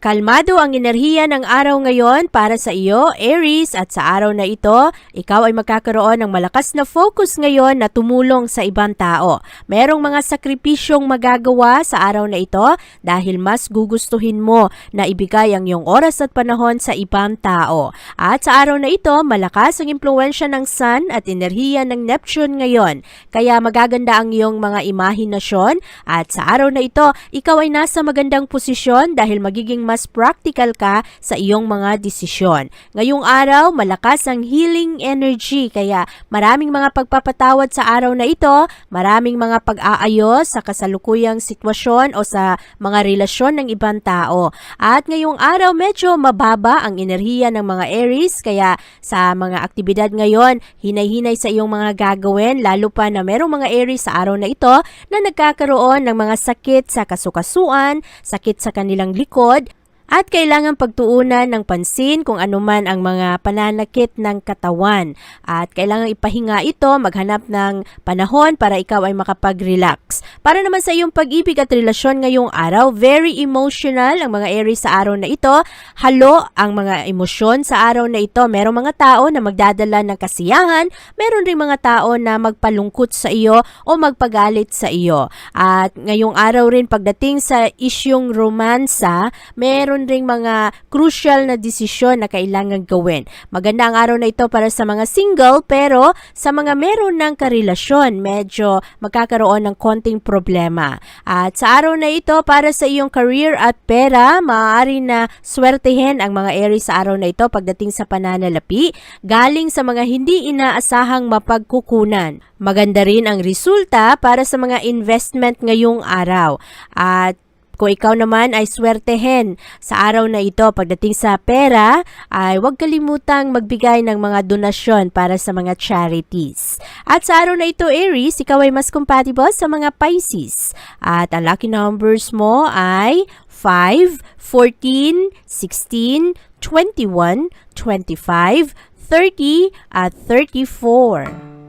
Kalmado ang enerhiya ng araw ngayon para sa iyo, Aries, at sa araw na ito, ikaw ay magkakaroon ng malakas na focus ngayon na tumulong sa ibang tao. Merong mga sakripisyong magagawa sa araw na ito dahil mas gugustuhin mo na ibigay ang iyong oras at panahon sa ibang tao. At sa araw na ito, malakas ang impluensya ng Sun at enerhiya ng Neptune ngayon. Kaya magaganda ang iyong mga imahinasyon at sa araw na ito, ikaw ay nasa magandang posisyon dahil magiging mas practical ka sa iyong mga desisyon. Ngayong araw, malakas ang healing energy kaya maraming mga pagpapatawad sa araw na ito, maraming mga pag-aayos sa kasalukuyang sitwasyon o sa mga relasyon ng ibang tao. At ngayong araw, medyo mababa ang enerhiya ng mga Aries kaya sa mga aktibidad ngayon, hinay-hinay sa iyong mga gagawin lalo pa na merong mga Aries sa araw na ito na nagkakaroon ng mga sakit sa kasukasuan, sakit sa kanilang likod, at kailangan pagtuunan ng pansin kung anuman ang mga pananakit ng katawan. At kailangan ipahinga ito, maghanap ng panahon para ikaw ay makapag-relax. Para naman sa iyong pag-ibig at relasyon ngayong araw, very emotional ang mga Aries sa araw na ito. Halo ang mga emosyon sa araw na ito. Merong mga tao na magdadala ng kasiyahan, meron ring mga tao na magpalungkot sa iyo o magpagalit sa iyo. At ngayong araw rin pagdating sa isyong romansa, meron ring mga crucial na desisyon na kailangan gawin. Maganda ang araw na ito para sa mga single pero sa mga meron ng karelasyon, medyo magkakaroon ng konting problema. At sa araw na ito para sa iyong career at pera, maaari na swertehin ang mga Aries sa araw na ito pagdating sa pananalapi, galing sa mga hindi inaasahang mapagkukunan. Maganda rin ang resulta para sa mga investment ngayong araw. At kung ikaw naman ay swertehin sa araw na ito pagdating sa pera, ay huwag kalimutang magbigay ng mga donasyon para sa mga charities. At sa araw na ito, Aries, ikaw ay mas compatible sa mga Pisces. At ang lucky numbers mo ay 5, 14, 16, 21, 25, 30, at 34.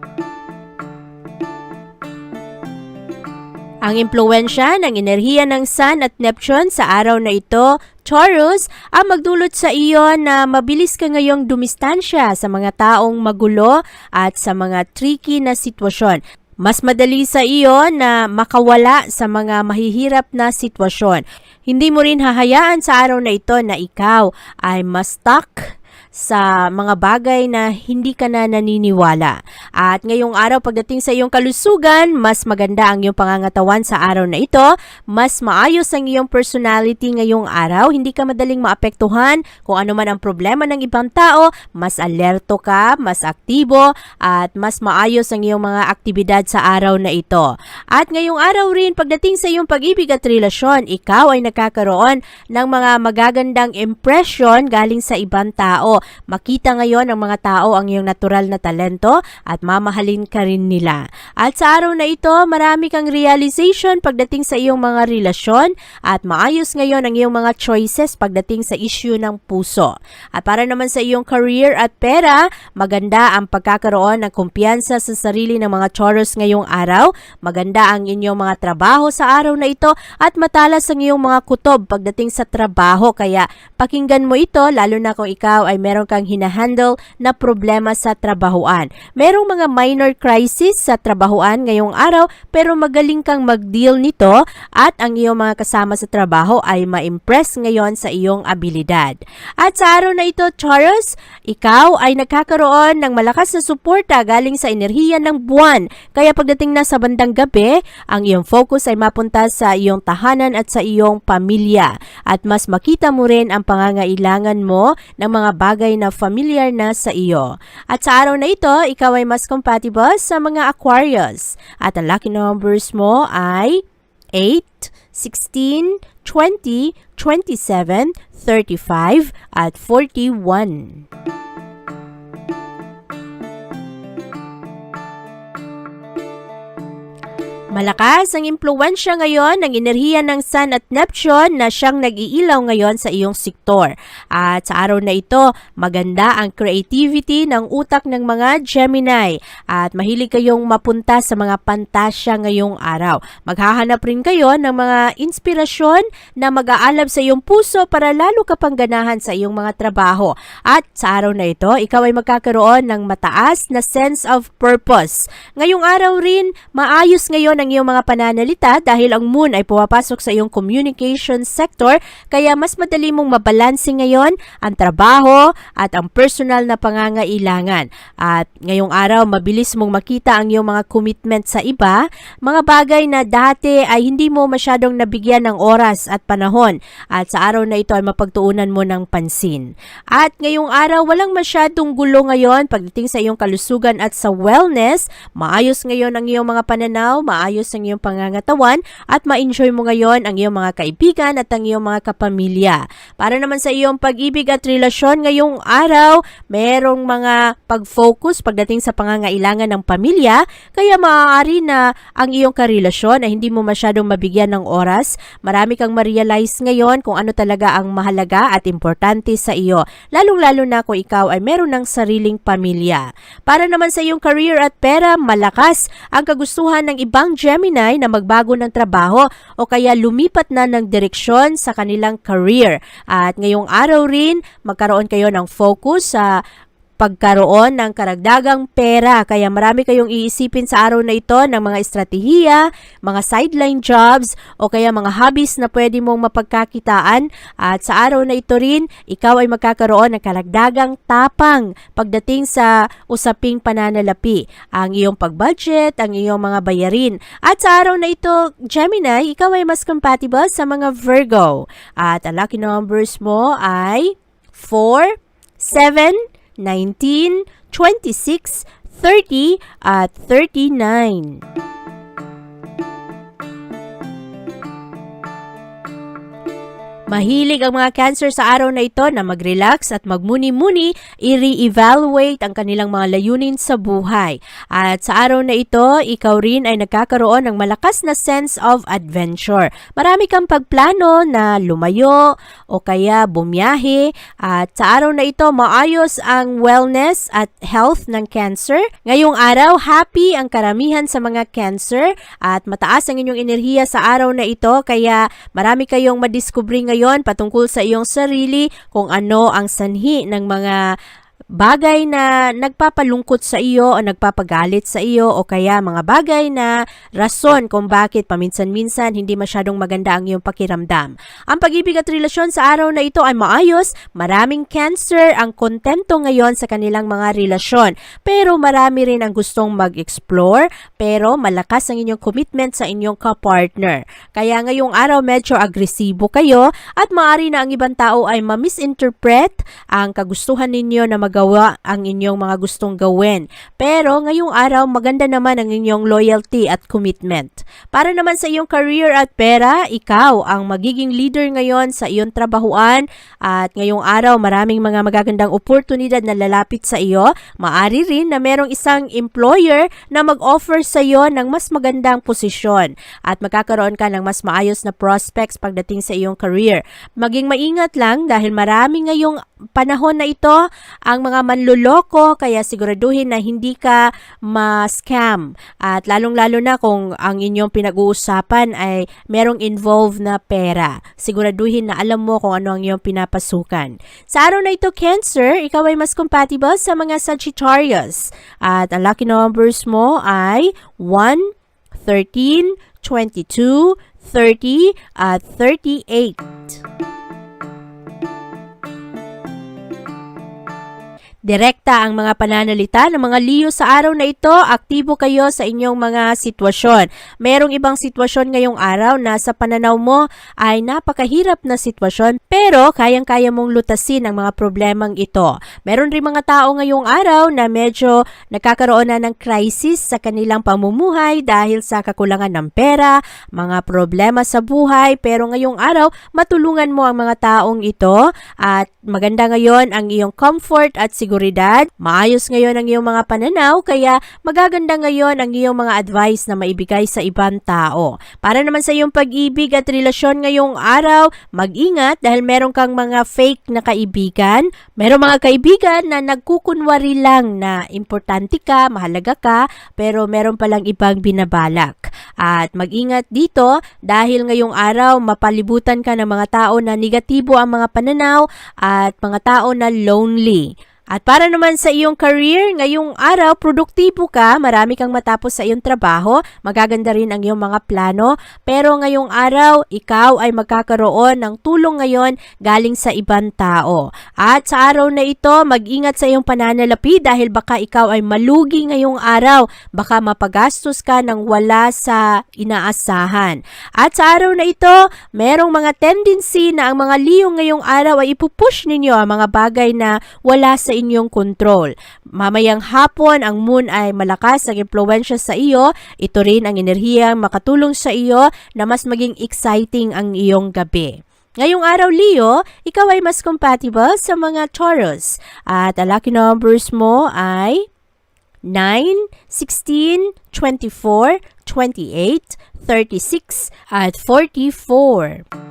Ang impluensya ng enerhiya ng Sun at Neptune sa araw na ito, Taurus, ang magdulot sa iyo na mabilis ka ngayong dumistansya sa mga taong magulo at sa mga tricky na sitwasyon. Mas madali sa iyo na makawala sa mga mahihirap na sitwasyon. Hindi mo rin hahayaan sa araw na ito na ikaw ay mas stuck sa mga bagay na hindi ka na naniniwala. At ngayong araw pagdating sa iyong kalusugan, mas maganda ang iyong pangangatawan sa araw na ito, mas maayos ang iyong personality ngayong araw, hindi ka madaling maapektuhan kung ano man ang problema ng ibang tao, mas alerto ka, mas aktibo, at mas maayos ang iyong mga aktibidad sa araw na ito. At ngayong araw rin, pagdating sa iyong pag-ibig at relasyon, ikaw ay nakakaroon ng mga magagandang impression galing sa ibang tao. Makita ngayon ng mga tao ang iyong natural na talento at mamahalin ka rin nila. At sa araw na ito, marami kang realization pagdating sa iyong mga relasyon at maayos ngayon ang iyong mga choices pagdating sa issue ng puso. At para naman sa iyong career at pera, maganda ang pagkakaroon ng kumpiyansa sa sarili ng mga Taurus ngayong araw. Maganda ang inyong mga trabaho sa araw na ito at matalas ang iyong mga kutob pagdating sa trabaho. Kaya pakinggan mo ito lalo na kung ikaw ay meron meron kang hinahandle na problema sa trabahuan. Merong mga minor crisis sa trabahuan ngayong araw pero magaling kang mag-deal nito at ang iyong mga kasama sa trabaho ay ma-impress ngayon sa iyong abilidad. At sa araw na ito, Taurus, ikaw ay nagkakaroon ng malakas na suporta galing sa enerhiya ng buwan. Kaya pagdating na sa bandang gabi, ang iyong focus ay mapunta sa iyong tahanan at sa iyong pamilya. At mas makita mo rin ang pangangailangan mo ng mga bagay na familiar na sa iyo. At sa araw na ito, ikaw ay mas compatible sa mga Aquarius. At ang lucky numbers mo ay 8, 16, 20, 27, 35, at 41. Malakas ang impluensya ngayon ng enerhiya ng Sun at Neptune na siyang nag-iilaw ngayon sa iyong sektor. At sa araw na ito, maganda ang creativity ng utak ng mga Gemini at mahilig kayong mapunta sa mga pantasya ngayong araw. Maghahanap rin kayo ng mga inspirasyon na mag-aalab sa iyong puso para lalo ka pang ganahan sa iyong mga trabaho. At sa araw na ito, ikaw ay magkakaroon ng mataas na sense of purpose. Ngayong araw rin, maayos ngayon ang iyong mga pananalita dahil ang moon ay pumapasok sa iyong communication sector kaya mas madali mong mabalanse ngayon ang trabaho at ang personal na pangangailangan. At ngayong araw, mabilis mong makita ang iyong mga commitment sa iba, mga bagay na dati ay hindi mo masyadong nabigyan ng oras at panahon at sa araw na ito ay mapagtuunan mo ng pansin. At ngayong araw, walang masyadong gulo ngayon pagdating sa iyong kalusugan at sa wellness, maayos ngayon ang iyong mga pananaw, maayos ang iyong pangangatawan at ma-enjoy mo ngayon ang iyong mga kaibigan at ang iyong mga kapamilya. Para naman sa iyong pag-ibig at relasyon ngayong araw, merong mga pag-focus pagdating sa pangangailangan ng pamilya, kaya maaari na ang iyong karelasyon ay hindi mo masyadong mabigyan ng oras. Marami kang ma-realize ngayon kung ano talaga ang mahalaga at importante sa iyo, lalong-lalo na kung ikaw ay meron ng sariling pamilya. Para naman sa iyong career at pera, malakas ang kagustuhan ng ibang Gemini na magbago ng trabaho o kaya lumipat na ng direksyon sa kanilang career. At ngayong araw rin, magkaroon kayo ng focus sa pagkaroon ng karagdagang pera. Kaya marami kayong iisipin sa araw na ito ng mga estratehiya, mga sideline jobs, o kaya mga hobbies na pwede mong mapagkakitaan. At sa araw na ito rin, ikaw ay magkakaroon ng karagdagang tapang pagdating sa usaping pananalapi. Ang iyong pag-budget, ang iyong mga bayarin. At sa araw na ito, Gemini, ikaw ay mas compatible sa mga Virgo. At ang lucky numbers mo ay 4, 7, 19, 26, 30, at 39. Mahilig ang mga cancer sa araw na ito na mag-relax at magmuni-muni, i-re-evaluate ang kanilang mga layunin sa buhay. At sa araw na ito, ikaw rin ay nagkakaroon ng malakas na sense of adventure. Marami kang pagplano na lumayo o kaya bumiyahe. At sa araw na ito, maayos ang wellness at health ng cancer. Ngayong araw, happy ang karamihan sa mga cancer at mataas ang inyong enerhiya sa araw na ito kaya marami kayong madiskubre ngayon patungkol sa iyong sarili kung ano ang sanhi ng mga bagay na nagpapalungkot sa iyo o nagpapagalit sa iyo o kaya mga bagay na rason kung bakit paminsan-minsan hindi masyadong maganda ang iyong pakiramdam. Ang pag-ibig at relasyon sa araw na ito ay maayos, maraming cancer ang kontento ngayon sa kanilang mga relasyon. Pero marami rin ang gustong mag-explore pero malakas ang inyong commitment sa inyong ka-partner. Kaya ngayong araw medyo agresibo kayo at maaari na ang ibang tao ay ma-misinterpret ang kagustuhan ninyo na magawa ang inyong mga gustong gawin. Pero ngayong araw, maganda naman ang inyong loyalty at commitment. Para naman sa iyong career at pera, ikaw ang magiging leader ngayon sa iyong trabahuan at ngayong araw, maraming mga magagandang oportunidad na lalapit sa iyo. Maari rin na merong isang employer na mag-offer sa iyo ng mas magandang posisyon at magkakaroon ka ng mas maayos na prospects pagdating sa iyong career. Maging maingat lang dahil marami ngayong panahon na ito ang mga manluloko kaya siguraduhin na hindi ka ma-scam. At lalong-lalo na kung ang inyong pinag-uusapan ay merong involved na pera. Siguraduhin na alam mo kung ano ang iyong pinapasukan. Sa araw na ito, Cancer, ikaw ay mas compatible sa mga Sagittarius. At ang lucky numbers mo ay 1, 13, 22, 30, at 38. Direkta ang mga pananalita ng mga Leo sa araw na ito. Aktibo kayo sa inyong mga sitwasyon. Merong ibang sitwasyon ngayong araw na sa pananaw mo ay napakahirap na sitwasyon pero kayang-kaya mong lutasin ang mga problemang ito. Meron rin mga tao ngayong araw na medyo nagkakaroon na ng crisis sa kanilang pamumuhay dahil sa kakulangan ng pera, mga problema sa buhay pero ngayong araw matulungan mo ang mga taong ito at maganda ngayon ang iyong comfort at seguridad. Maayos ngayon ang iyong mga pananaw kaya magaganda ngayon ang iyong mga advice na maibigay sa ibang tao. Para naman sa iyong pag-ibig at relasyon ngayong araw, mag-ingat dahil meron kang mga fake na kaibigan. Meron mga kaibigan na nagkukunwari lang na importante ka, mahalaga ka, pero meron palang ibang binabalak. At mag-ingat dito dahil ngayong araw mapalibutan ka ng mga tao na negatibo ang mga pananaw at mga tao na lonely. At para naman sa iyong career, ngayong araw, produktibo ka, marami kang matapos sa iyong trabaho, magaganda rin ang iyong mga plano, pero ngayong araw, ikaw ay magkakaroon ng tulong ngayon galing sa ibang tao. At sa araw na ito, mag-ingat sa iyong pananalapi dahil baka ikaw ay malugi ngayong araw, baka mapagastos ka ng wala sa inaasahan. At sa araw na ito, merong mga tendency na ang mga liyong ngayong araw ay ipupush ninyo ang mga bagay na wala sa inyong control. Mamayang hapon, ang moon ay malakas ang impluensya sa iyo. Ito rin ang enerhiyang makatulong sa iyo na mas maging exciting ang iyong gabi. Ngayong araw, Leo, ikaw ay mas compatible sa mga Taurus. At ang lucky numbers mo ay 9, 16, 24, 28, 36, at 44.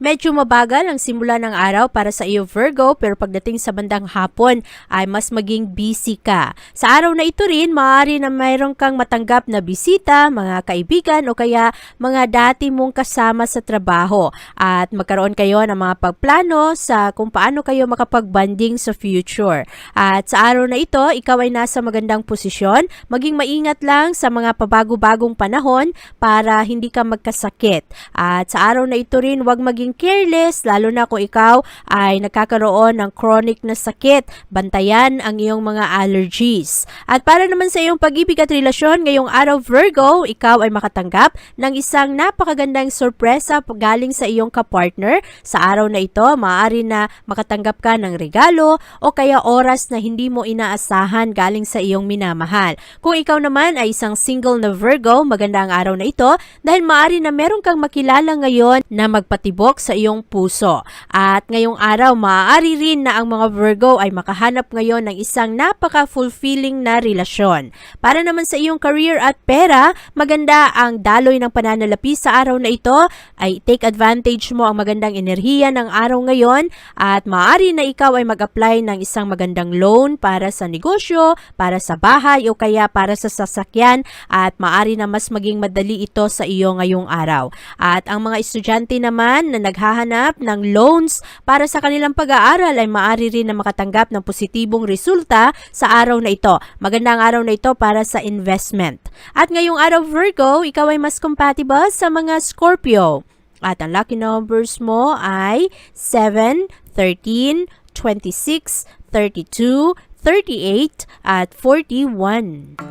Medyo mabagal ang simula ng araw para sa iyo Virgo pero pagdating sa bandang hapon ay mas maging busy ka. Sa araw na ito rin, maaari na mayroon kang matanggap na bisita, mga kaibigan o kaya mga dati mong kasama sa trabaho at magkaroon kayo ng mga pagplano sa kung paano kayo makapagbanding sa future. At sa araw na ito, ikaw ay nasa magandang posisyon, maging maingat lang sa mga pabago-bagong panahon para hindi ka magkasakit. At sa araw na ito rin, huwag maging careless, lalo na kung ikaw ay nagkakaroon ng chronic na sakit. Bantayan ang iyong mga allergies. At para naman sa iyong pag-ibig at relasyon, ngayong araw Virgo, ikaw ay makatanggap ng isang napakagandang sorpresa galing sa iyong kapartner. Sa araw na ito, maaari na makatanggap ka ng regalo o kaya oras na hindi mo inaasahan galing sa iyong minamahal. Kung ikaw naman ay isang single na Virgo, maganda ang araw na ito dahil maaari na meron kang makilala ngayon na magpatibok sa iyong puso. At ngayong araw, maaari rin na ang mga Virgo ay makahanap ngayon ng isang napaka-fulfilling na relasyon. Para naman sa iyong career at pera, maganda ang daloy ng pananalapi sa araw na ito ay take advantage mo ang magandang enerhiya ng araw ngayon at maaari na ikaw ay mag-apply ng isang magandang loan para sa negosyo, para sa bahay o kaya para sa sasakyan at maaari na mas maging madali ito sa iyo ngayong araw. At ang mga estudyante naman na naghahanap ng loans para sa kanilang pag-aaral ay maaari rin na makatanggap ng positibong resulta sa araw na ito. Maganda ang araw na ito para sa investment. At ngayong araw Virgo, ikaw ay mas compatible sa mga Scorpio. At ang lucky numbers mo ay 7, 13, 26, 32, 38, at 41.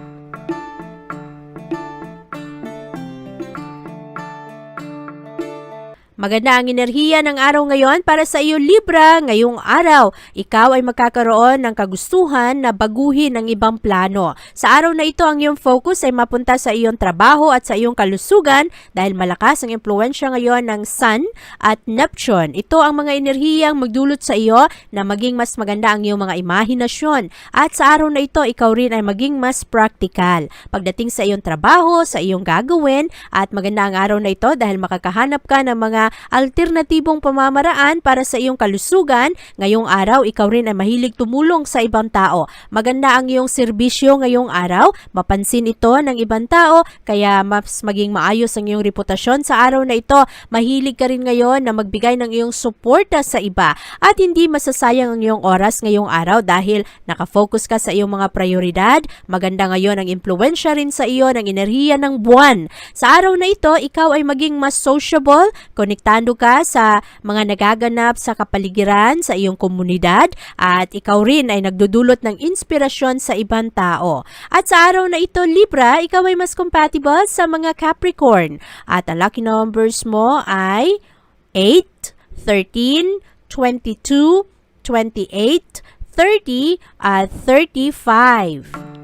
Maganda ang enerhiya ng araw ngayon para sa iyo Libra ngayong araw. Ikaw ay magkakaroon ng kagustuhan na baguhin ang ibang plano. Sa araw na ito ang iyong focus ay mapunta sa iyong trabaho at sa iyong kalusugan dahil malakas ang impluensya ngayon ng Sun at Neptune. Ito ang mga enerhiyang magdulot sa iyo na maging mas maganda ang iyong mga imahinasyon. At sa araw na ito ikaw rin ay maging mas practical. Pagdating sa iyong trabaho, sa iyong gagawin at maganda ang araw na ito dahil makakahanap ka ng mga alternatibong pamamaraan para sa iyong kalusugan. Ngayong araw, ikaw rin ay mahilig tumulong sa ibang tao. Maganda ang iyong serbisyo ngayong araw. Mapansin ito ng ibang tao, kaya mas maging maayos ang iyong reputasyon sa araw na ito. Mahilig ka rin ngayon na magbigay ng iyong suporta sa iba at hindi masasayang ang iyong oras ngayong araw dahil nakafocus ka sa iyong mga prioridad. Maganda ngayon ang impluensya rin sa iyo ng enerhiya ng buwan. Sa araw na ito, ikaw ay maging mas sociable, konektado ka sa mga nagaganap sa kapaligiran sa iyong komunidad at ikaw rin ay nagdudulot ng inspirasyon sa ibang tao. At sa araw na ito, Libra, ikaw ay mas compatible sa mga Capricorn. At ang lucky numbers mo ay 8, 13, 22, 28, 30 at 35.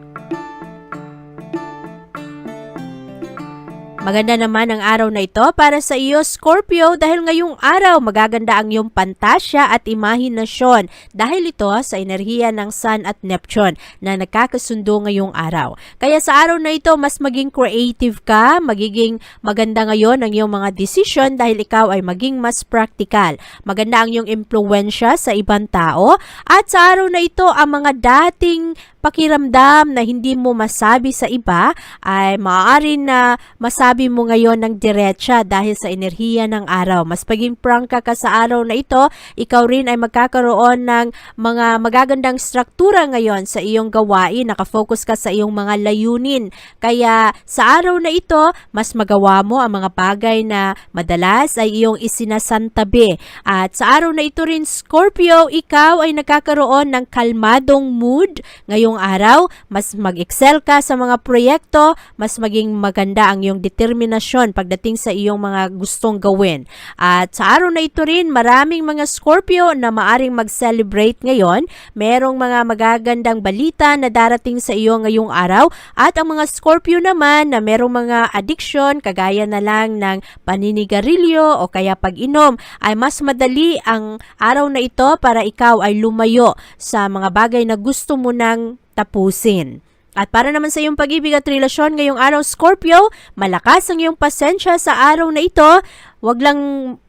Maganda naman ang araw na ito para sa iyo, Scorpio, dahil ngayong araw magaganda ang iyong pantasya at imahinasyon dahil ito sa enerhiya ng Sun at Neptune na nagkakasundo ngayong araw. Kaya sa araw na ito, mas maging creative ka, magiging maganda ngayon ang iyong mga decision dahil ikaw ay maging mas practical. Maganda ang iyong impluensya sa ibang tao at sa araw na ito, ang mga dating pakiramdam na hindi mo masabi sa iba ay maaari na masabi mo ngayon ng diretsa dahil sa enerhiya ng araw. Mas paging prangka ka sa araw na ito, ikaw rin ay magkakaroon ng mga magagandang struktura ngayon sa iyong gawain. Nakafocus ka sa iyong mga layunin. Kaya sa araw na ito, mas magawa mo ang mga bagay na madalas ay iyong isinasantabi. At sa araw na ito rin, Scorpio, ikaw ay nagkakaroon ng kalmadong mood ngayong araw. Mas mag-excel ka sa mga proyekto, mas maging maganda ang iyong determinasyon pagdating sa iyong mga gustong gawin. At sa araw na ito rin, maraming mga Scorpio na maaring mag-celebrate ngayon. Merong mga magagandang balita na darating sa iyo ngayong araw. At ang mga Scorpio naman na merong mga addiction, kagaya na lang ng paninigarilyo o kaya pag-inom, ay mas madali ang araw na ito para ikaw ay lumayo sa mga bagay na gusto mo nang tapusin. At para naman sa iyong pag-ibig at relasyon ngayong araw, Scorpio, malakas ang iyong pasensya sa araw na ito. Huwag lang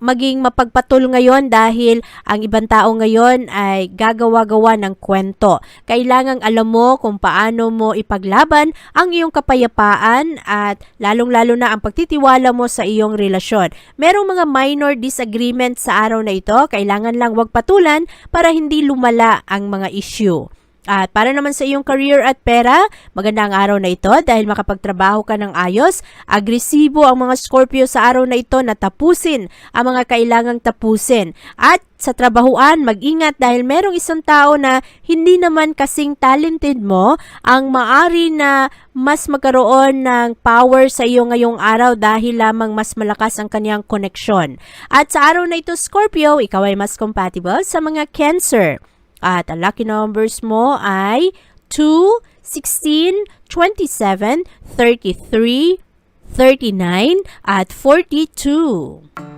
maging mapagpatul ngayon dahil ang ibang tao ngayon ay gagawa-gawa ng kwento. Kailangang alam mo kung paano mo ipaglaban ang iyong kapayapaan at lalong-lalo na ang pagtitiwala mo sa iyong relasyon. Merong mga minor disagreement sa araw na ito, kailangan lang wag patulan para hindi lumala ang mga issue. At para naman sa iyong career at pera, maganda ang araw na ito dahil makapagtrabaho ka ng ayos. Agresibo ang mga Scorpio sa araw na ito na tapusin ang mga kailangang tapusin. At sa trabahuan, mag-ingat dahil merong isang tao na hindi naman kasing talented mo ang maari na mas magkaroon ng power sa iyo ngayong araw dahil lamang mas malakas ang kanyang koneksyon. At sa araw na ito, Scorpio, ikaw ay mas compatible sa mga Cancer. At ang lucky numbers mo ay 2, 16, 27, 33, 39, at 42.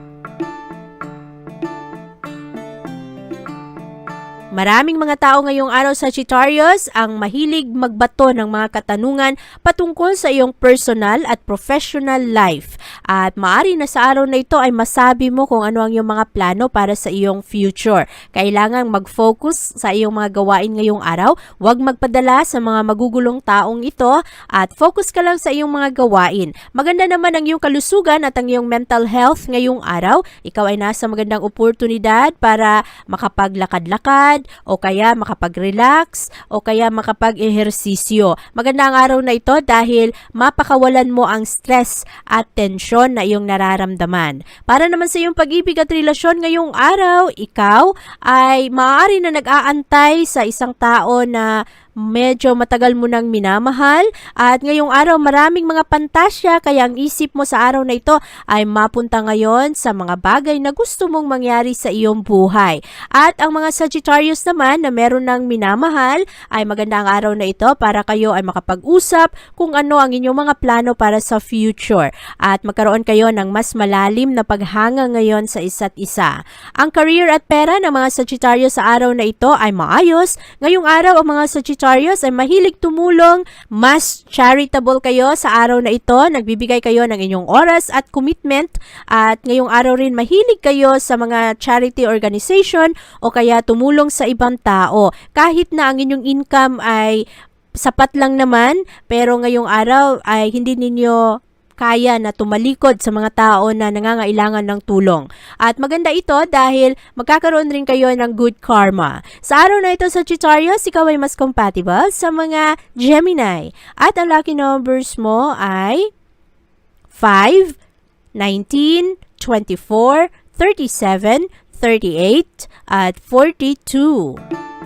Maraming mga tao ngayong araw sa Sagittarius ang mahilig magbato ng mga katanungan patungkol sa iyong personal at professional life. At maari na sa araw na ito ay masabi mo kung ano ang iyong mga plano para sa iyong future. Kailangang mag-focus sa iyong mga gawain ngayong araw. Huwag magpadala sa mga magugulong taong ito at focus ka lang sa iyong mga gawain. Maganda naman ang iyong kalusugan at ang iyong mental health ngayong araw. Ikaw ay nasa magandang oportunidad para makapaglakad-lakad, o kaya makapag-relax o kaya makapag-ehersisyo. Maganda ang araw na ito dahil mapakawalan mo ang stress at tensyon na iyong nararamdaman. Para naman sa iyong pag-ibig at relasyon ngayong araw, ikaw ay maaari na nag-aantay sa isang tao na medyo matagal mo nang minamahal at ngayong araw maraming mga pantasya kaya ang isip mo sa araw na ito ay mapunta ngayon sa mga bagay na gusto mong mangyari sa iyong buhay. At ang mga Sagittarius naman na meron ng minamahal ay maganda ang araw na ito para kayo ay makapag-usap kung ano ang inyong mga plano para sa future at magkaroon kayo ng mas malalim na paghanga ngayon sa isa't isa. Ang career at pera ng mga Sagittarius sa araw na ito ay maayos. Ngayong araw ang mga Sagittarius ay mahilig tumulong, mas charitable kayo sa araw na ito, nagbibigay kayo ng inyong oras at commitment. At ngayong araw rin mahilig kayo sa mga charity organization o kaya tumulong sa ibang tao. Kahit na ang inyong income ay sapat lang naman, pero ngayong araw ay hindi ninyo kaya na tumalikod sa mga tao na nangangailangan ng tulong. At maganda ito dahil magkakaroon rin kayo ng good karma. Sa araw na ito sa Sagittarius, ikaw ay mas compatible sa mga Gemini. At ang lucky numbers mo ay 5, 19, 24, 37, 38, at 42.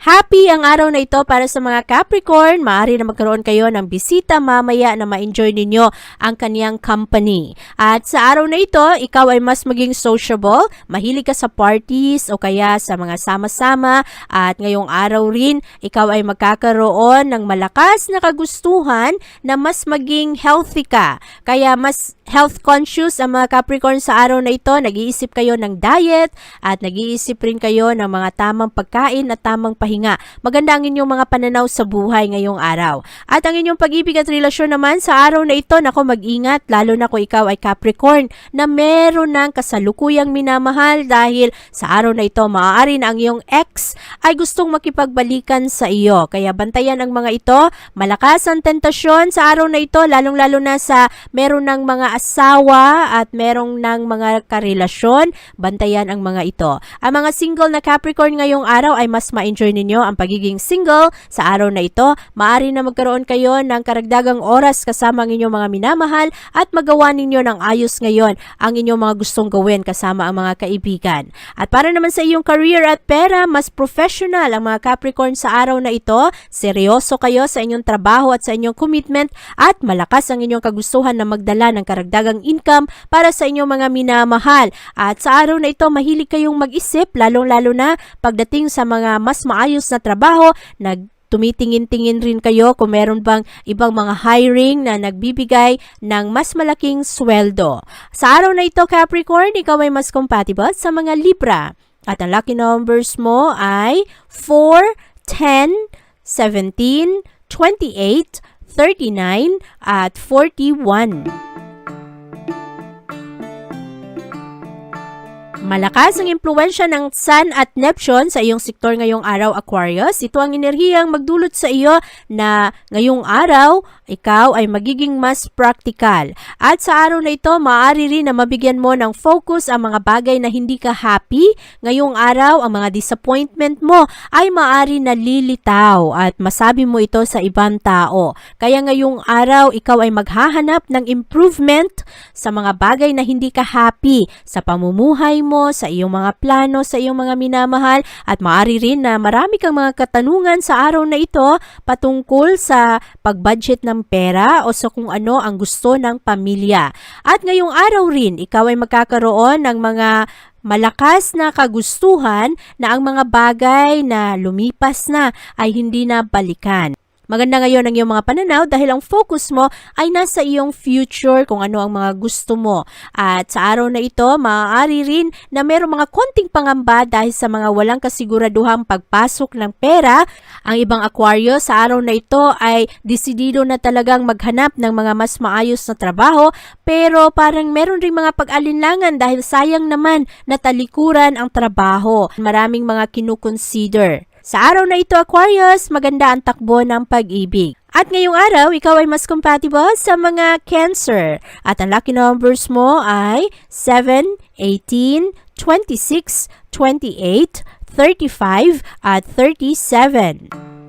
Happy ang araw na ito para sa mga Capricorn. Maaari na magkaroon kayo ng bisita mamaya na ma-enjoy ninyo ang kaniyang company. At sa araw na ito, ikaw ay mas maging sociable, mahilig ka sa parties o kaya sa mga sama-sama. At ngayong araw rin, ikaw ay magkakaroon ng malakas na kagustuhan na mas maging healthy ka. Kaya mas health conscious ang mga Capricorn sa araw na ito. Nag-iisip kayo ng diet at nag-iisip rin kayo ng mga tamang pagkain at tamang pahinga. Maganda ang inyong mga pananaw sa buhay ngayong araw. At ang inyong pag-ibig at relasyon naman sa araw na ito, nako mag-ingat, lalo na kung ikaw ay Capricorn na meron ng kasalukuyang minamahal dahil sa araw na ito, maaari na ang iyong ex ay gustong makipagbalikan sa iyo. Kaya bantayan ang mga ito, malakas ang tentasyon sa araw na ito, lalong-lalo na sa meron ng mga asawa at merong ng mga karelasyon, bantayan ang mga ito. Ang mga single na Capricorn ngayong araw ay mas ma-enjoy ninyo ang pagiging single sa araw na ito. Maari na magkaroon kayo ng karagdagang oras kasama ang inyong mga minamahal at magawa ninyo ng ayos ngayon ang inyong mga gustong gawin kasama ang mga kaibigan. At para naman sa iyong career at pera, mas professional ang mga Capricorn sa araw na ito. Seryoso kayo sa inyong trabaho at sa inyong commitment at malakas ang inyong kagustuhan na magdala ng karagdagang income para sa inyong mga minamahal. At sa araw na ito, mahilig kayong mag-isip, lalong-lalo na pagdating sa mga mas maayos na trabaho, nag tumitingin-tingin rin kayo kung meron bang ibang mga hiring na nagbibigay ng mas malaking sweldo. Sa araw na ito, Capricorn, ikaw ay mas compatible sa mga Libra. At ang lucky numbers mo ay 4, 10, 17, 28, 39, at 41. Malakas ang impluensya ng Sun at Neptune sa iyong sektor ngayong araw, Aquarius. Ito ang enerhiyang magdulot sa iyo na ngayong araw, ikaw ay magiging mas practical. At sa araw na ito, maaari rin na mabigyan mo ng focus ang mga bagay na hindi ka happy. Ngayong araw, ang mga disappointment mo ay maaari na lilitaw at masabi mo ito sa ibang tao. Kaya ngayong araw, ikaw ay maghahanap ng improvement sa mga bagay na hindi ka happy sa pamumuhay mo, sa iyong mga plano, sa iyong mga minamahal at maaari rin na marami kang mga katanungan sa araw na ito patungkol sa pagbudget ng pera o sa kung ano ang gusto ng pamilya. At ngayong araw rin, ikaw ay magkakaroon ng mga malakas na kagustuhan na ang mga bagay na lumipas na ay hindi na balikan. Maganda ngayon ang iyong mga pananaw dahil ang focus mo ay nasa iyong future kung ano ang mga gusto mo. At sa araw na ito, maaari rin na mayroong mga konting pangamba dahil sa mga walang kasiguraduhang pagpasok ng pera. Ang ibang Aquarius sa araw na ito ay desidido na talagang maghanap ng mga mas maayos na trabaho pero parang meron ring mga pag-alinlangan dahil sayang naman na talikuran ang trabaho. Maraming mga kinukonsider. Sa araw na ito, Aquarius, maganda ang takbo ng pag-ibig. At ngayong araw, ikaw ay mas compatible sa mga Cancer. At ang lucky numbers mo ay 7, 18, 26, 28, 35, at 37.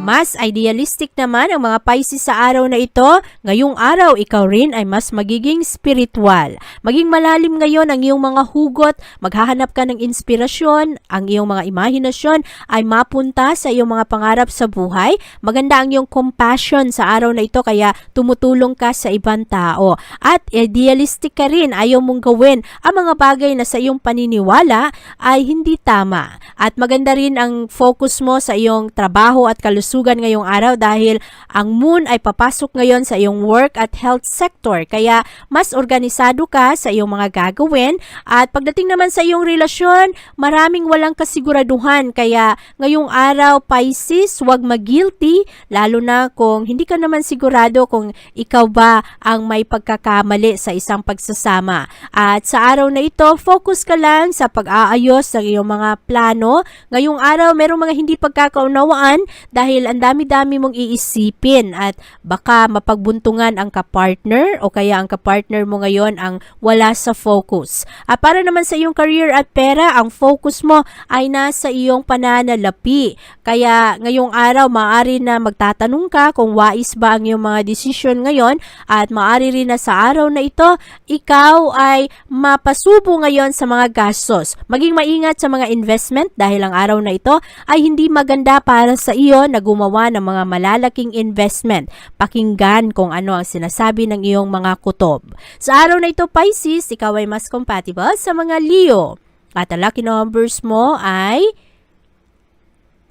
Mas idealistic naman ang mga Pisces sa araw na ito. Ngayong araw, ikaw rin ay mas magiging spiritual. Maging malalim ngayon ang iyong mga hugot, maghahanap ka ng inspirasyon, ang iyong mga imahinasyon ay mapunta sa iyong mga pangarap sa buhay. Maganda ang iyong compassion sa araw na ito kaya tumutulong ka sa ibang tao. At idealistic ka rin, ayaw mong gawin ang mga bagay na sa iyong paniniwala ay hindi tama. At maganda rin ang focus mo sa iyong trabaho at kalusugan ngayong araw dahil ang moon ay papasok ngayon sa iyong work at health sector. Kaya mas organisado ka sa iyong mga gagawin at pagdating naman sa iyong relasyon, maraming walang kasiguraduhan. Kaya ngayong araw, Pisces, huwag mag-guilty lalo na kung hindi ka naman sigurado kung ikaw ba ang may pagkakamali sa isang pagsasama. At sa araw na ito, focus ka lang sa pag-aayos ng iyong mga plano. Ngayong araw, merong mga hindi pagkakaunawaan dahil ang dami-dami mong iisipin at baka mapagbuntungan ang kapartner o kaya ang kapartner mo ngayon ang wala sa focus. At para naman sa iyong career at pera, ang focus mo ay nasa iyong pananalapi. Kaya ngayong araw, maaari na magtatanong ka kung wais ba ang iyong mga desisyon ngayon at maaari rin na sa araw na ito, ikaw ay mapasubo ngayon sa mga gastos. Maging maingat sa mga investment dahil ang araw na ito ay hindi maganda para sa iyo na gumawa ng mga malalaking investment. Pakinggan kung ano ang sinasabi ng iyong mga kutob. Sa araw na ito, Pisces, ikaw ay mas compatible sa mga Leo. At ang lucky numbers mo ay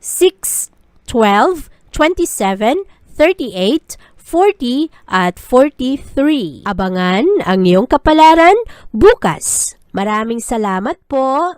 6, 12, 27, 38, 40 at 43. Abangan ang iyong kapalaran bukas. Maraming salamat po.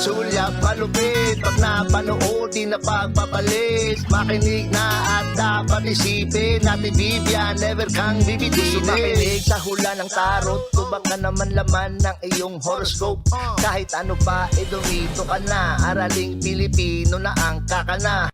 sulyap malupit Pag napanood, di na pagpapalit Makinig na at dapat isipin Ate Vivian, never kang bibitinin Makinig sa hula ng tarot Tubak ka naman laman ng iyong horoscope. Kahit ano pa, eh dumito ka na. Araling Pilipino na ang kakana